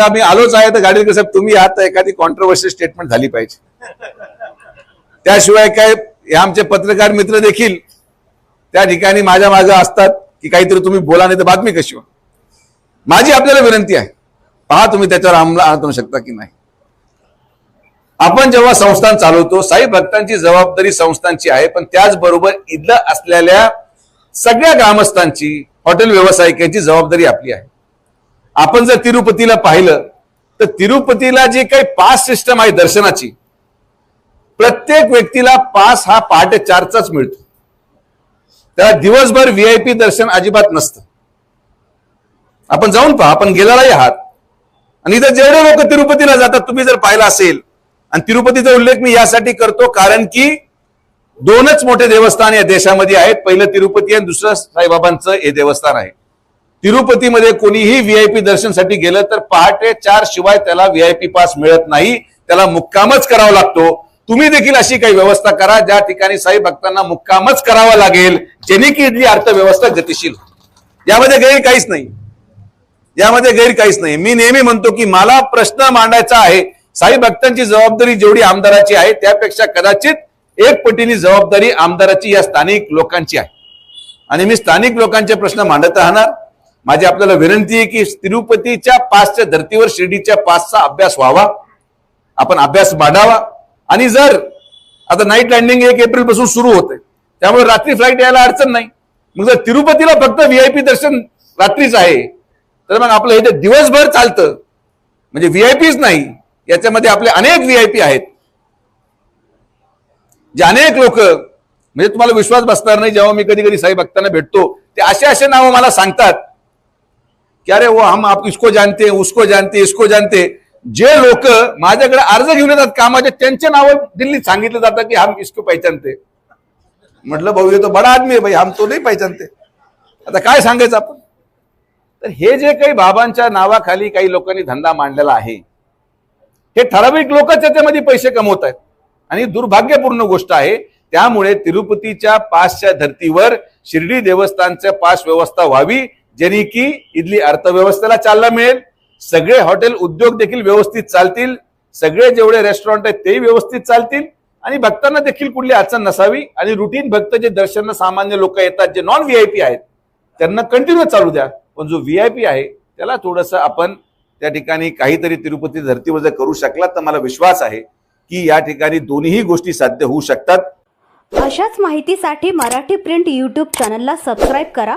तर आम्ही आलोच आहे तर गाडी साहेब तुम्ही आता एखादी कॉन्ट्रोवर्शियल स्टेटमेंट झाली पाहिजे. त्याशिवाय काय हे आमचे पत्रकार मित्र देखील त्या ठिकाणी माझ्या मागे असतात की काहीतरी तुम्ही बोला नाही तर बातमी कशी हो माझी आपल्याला विनंती आहे पहा तुम्ही त्याच्यावर अंमला आणू शकता की नाही. आपण जेव्हा संस्थान चालवतो साई भक्तांची जबाबदारी संस्थांची आहे पण त्याचबरोबर इथलं असलेल्या सगळ्या ग्रामस्थांची हॉटेल व्यावसायिकांची जबाबदारी आपली आहे. आपण जर तिरुपतीला पाहिलं तर तिरुपतीला जी काही पास सिस्टम आहे दर्शनाची प्रत्येक व्यक्तीला पास हा पहाटे चारचाच मिळतो. त्याला दिवसभर व्हीआयपी दर्शन अजिबात नसतं. आपण जाऊन पहा आपण गेलेलाही आहात. आणि इथं जेवढे लोक तिरुपतीला जातात तुम्ही जर पाहिलं असेल आणि तिरुपतीचा उल्लेख मी यासाठी करतो कारण की दोनच मोठे देवस्थान या देशामध्ये आहेत. पहिलं तिरुपती आणि दुसरं साईबाबांचं हे देवस्थान आहे. तिरुपतीमध्ये कोणीही व्हीआयपी दर्शनसाठी गेलं तर पहाटे चार शिवाय त्याला व्हीआयपी पास मिळत नाही. त्याला मुक्कामच करावा लागतो. तुम्ही देखील अशी काही व्यवस्था करा. ज्या ठिकाणी साई भक्तांना मुक्कामच करावा लागेल जेणे की इथली अर्थव्यवस्था गतिशील यामध्ये गैर काहीच नाही. यामध्ये गैर काहीच नाही. मी नेहमी म्हणतो की मला प्रश्न मांडायचा आहे. साई भक्तांची जबाबदारी जेवढी आमदाराची आहे त्यापेक्षा कदाचित एक पटीने जबाबदारी आमदाराची या स्थानिक लोकांची आहे. आणि मी स्थानिक लोकांचे प्रश्न मांडत राहणार. माझी आपल्याला विनंती आहे की तिरुपतीच्या पासच्या धर्तीवर शिर्डीच्या पासचा अभ्यास व्हावा. आपण अभ्यास मांडावा आणि जर आता नाईट लँडिंग एक एप्रिलपासून सुरू होते त्यामुळे रात्री फ्लाईट यायला अडचण नाही. मग जर तिरुपतीला फक्त व्हीआयपी दर्शन रात्रीच आहे तर मग आपलं इथे दिवसभर चालतं म्हणजे व्हीआयपीच नाही याच्यामध्ये आपले अनेक व्हीआयपी आहेत. जे अनेक लोक म्हणजे तुम्हाला विश्वास बसणार नाही जेव्हा मी कधी कधी साई भक्तांना भेटतो ते असे असे नावं मला सांगतात. की अरे वो हम आप इसको जानते उसको जानते इसको जानते जे लोक माझ्याकडे अर्ज घेऊन येतात कामाचे त्यांचे नावं दिल्लीत सांगितलं जातं की हम इसको पहचानते। म्हटलं भाऊ ये तो बडा आदमी आहे भाई हम तो नाही पहचानते. आता काय सांगायचं आपण? तर हे जे काही बाबांच्या नावाखाली काही लोकांनी धंदा मांडलेला आहे हे ठराविक लोक त्याच्यामध्ये पैसे कमवत आहेत. आणि दुर्भाग्यपूर्ण गोष्ट आहे त्यामुळे तिरुपतीच्या पासच्या धर्तीवर शिर्डी देवस्थानच्या पास व्यवस्था व्हावी जेणे की इथली अर्थव्यवस्थेला चालना मिळेल. सगळे हॉटेल उद्योग देखील व्यवस्थित चालतील. सगळे जेवढे रेस्टॉरंट आहेत तेही व्यवस्थित चालतील. आणि भक्तांना देखील कुठली अडचण नसावी आणि रुटीन भक्त जे दर्शन सामान्य लोक येतात जे नॉन व्हीआयपी आहेत त्यांना कंटिन्यू चालू द्या. पण जो व्हीआयपी आहे त्याला थोडंसं आपण त्या ठिकाणी काहीतरी तिरुपती धर्तीवर जर करू शकला तर मला विश्वास आहे की या ठिकाणी दोन्ही गोष्टी साध्य होऊ शकतात. अशाच माहितीसाठी मराठी प्रिंट यूट्यूब चॅनलला सबस्क्राईब करा.